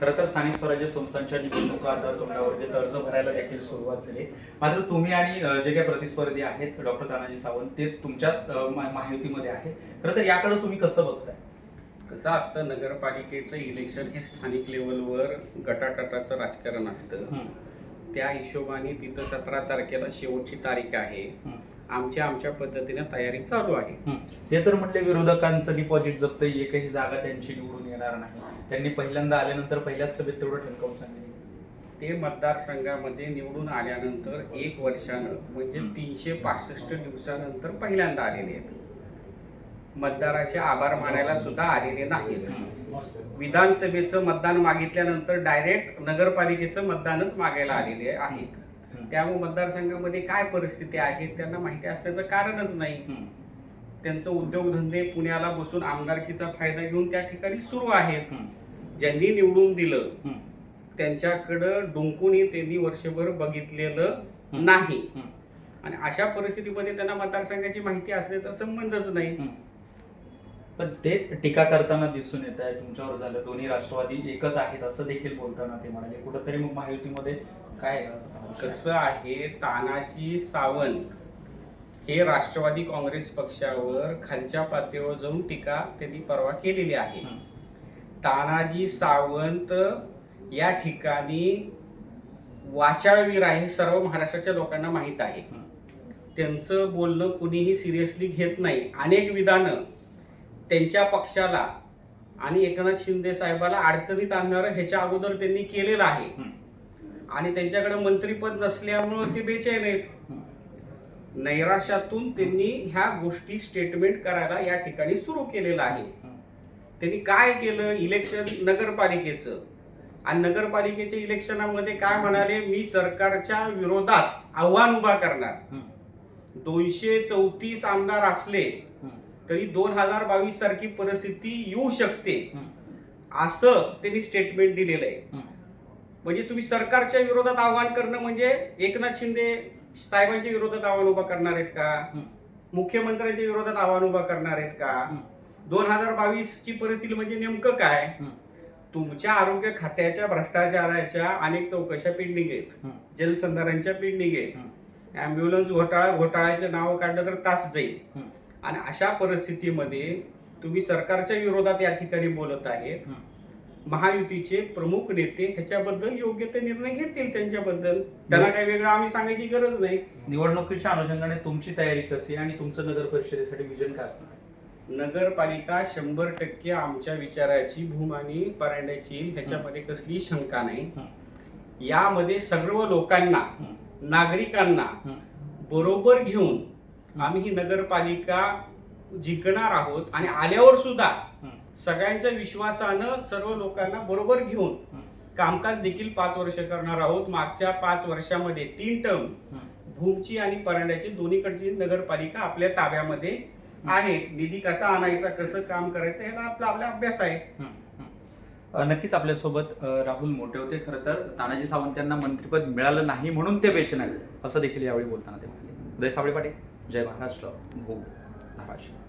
खरं तर स्थानिक स्वराज्य संस्थांच्या निवडणुका आता तोंडावर येत अर्ज भरायला देखील सुरुवात झाली. मात्र तुम्ही आणि जे काही प्रतिस्पर्धी आहेत डॉक्टर तानाजी सावंत ते तुमच्याच अ, मा- महायुतीमध्ये आहे खरं तर याकडे तुम्ही कसं बघताय? कसं असतं नगरपालिकेचं इलेक्शन हे स्थानिक लेवलवर गटाटटाचं राजकारण असतं. त्या हिशोबाने तिथं सतरा तारखेला शेवटची तारीख आहे. आमच्या आमच्या पद्धतीने तयारी चालू आहे. हं. ते तर म्हणले विरोधकांचं डिपॉझिट जप्त एकही जागा त्यांची निवडून येणार नाही. त्यांनी पहिल्यांदा आल्यानंतर पहिल्याच सभेत तेवढं ठणकावून सांगितलं. ते मतदारसंघामध्ये निवडून आल्यानंतर एक वर्षानं म्हणजे. तीनशे पासष्ट दिवसानंतर पहिल्यांदा आलेले आहेत. मतदाराचे आभार मानायला सुद्धा आलेले नाहीत. विधानसभेचं मतदान मागितल्यानंतर डायरेक्ट नगरपालिकेचं मतदानच मागायला आलेले आहेत. त्यामुळे मतदारसंघामध्ये काय परिस्थिती आहे त्यांना माहिती असण्याचं कारणच नाही. त्यांचं उद्योगधंदे पुण्याला बसून आमदारकीचा फायदा घेऊन त्या ठिकाणी सुरू आहेत. ज्यांनी निवडून दिलं हं, त्यांच्याकडं डुंकूनही त्यांनी वर्षभर बघितलेलं. नाही. आणि अशा परिस्थितीमध्ये त्यांना मतदारसंघाची माहिती असण्याचा संबंधच नाही. पण तेच टीका करताना दिसून येत आहे. तुमच्यावर झालं. दोन्ही राष्ट्रवादी एकच आहेत असं देखील बोलताना ते म्हणाले. कुठंतरी मग महायुतीमध्ये काय कसं आहे तानाजी सावंत हे राष्ट्रवादी काँग्रेस पक्षावर खालच्या पातळीवर जाऊन टीका त्यांनी परवा केलेली आहे. तानाजी सावंत या ठिकाणी वाचाळवीर आहे सर्व महाराष्ट्राच्या लोकांना माहीत आहे. त्यांचं बोलणं कुणीही सिरियसली घेत नाही. अनेक विधानं त्यांच्या पक्षाला आणि एकनाथ शिंदे साहेबाला अडचणीत आणणारं ह्याच्या अगोदर त्यांनी केलेलं आहे. आणि त्यांच्याकडे मंत्रीपद नसल्यामुळं ते बेचैन आहेत. नैराश्यातून त्यांनी ह्या गोष्टी स्टेटमेंट करायला या ठिकाणी सुरू केलेलं आहे. त्यांनी काय केलं? इलेक्शन नगरपालिकेचं. आणि नगरपालिकेच्या इलेक्शनामध्ये काय म्हणाले? मी सरकारच्या विरोधात आव्हान उभा करणार. दोनशे चौतीस आमदार असले तरी दोन हजार बावीस सारखी परिस्थिती येऊ शकते असं त्यांनी स्टेटमेंट दिलेलं आहे. म्हणजे तुम्ही सरकारच्या विरोधात आव्हान करणं म्हणजे एकनाथ शिंदे साहेबांच्या विरोधात आव्हान उभा करणार आहेत का. मुख्यमंत्र्यांच्या विरोधात आव्हान उभा करणार आहेत का. दोन हजार बावीस ची परिस्थिती म्हणजे नेमकं काय. तुमच्या आरोग्य खात्याच्या भ्रष्टाचाराच्या अनेक चौकशा पेंडिंग आहेत. जलसंधारणच्या पेंडिंग आहेत. अँब्युलन्स घोटाळा घोटाळ्याचे नाव काढलं तर तास जाईल. आणि अशा परिस्थितीमध्ये तुम्ही सरकारच्या विरोधात या ठिकाणी बोलत आहेत हं. महायुतीचे प्रमुख नेते ह्याच्याबद्दल योग्य ते निर्णय घेतील त्यांच्याबद्दल त्यांना काही वेगळं आम्ही सांगायची गरज नाही निवडणुकीच्या अनुषंगाने तुमची तयारी कशी आहे आणि तुमचं नगर परिषदेसाठी विजन काय असणार आहे? नगरपालिका शंभर टक्के आमच्या विचाराची भूम आणि परांड्याची येईल ह्याच्यामध्ये कसलीही शंका नाही. यामध्ये सर्व लोकांना. नागरिकांना. बरोबर घेऊन आम्ही ही नगरपालिका जिंकणार आहोत आणि आल्यावर सुद्धा. सगळ्यांच्या विश्वासानं सर्व लोकांना बरोबर घेऊन. कामकाज देखील पाच वर्ष करणार आहोत. मागच्या पाच वर्षामध्ये तीन टर्म. भूमची आणि परांड्याची दोन्हीकडची नगरपालिका आपल्या ताब्यामध्ये आहे. निधी कसा आणायचा कसं काम करायचं ह्याला आपला आपला अभ्यास आहे. नक्कीच आपल्यासोबत राहुल मोठे होते. खरं तर तानाजी सावंत यांना मंत्रिपद मिळालं नाही म्हणून ते आहेत असं देखील यावेळी बोलताना ते म्हणाले. उदय साबळे पाटील. जय महाराष्ट्र. भू धाराशिव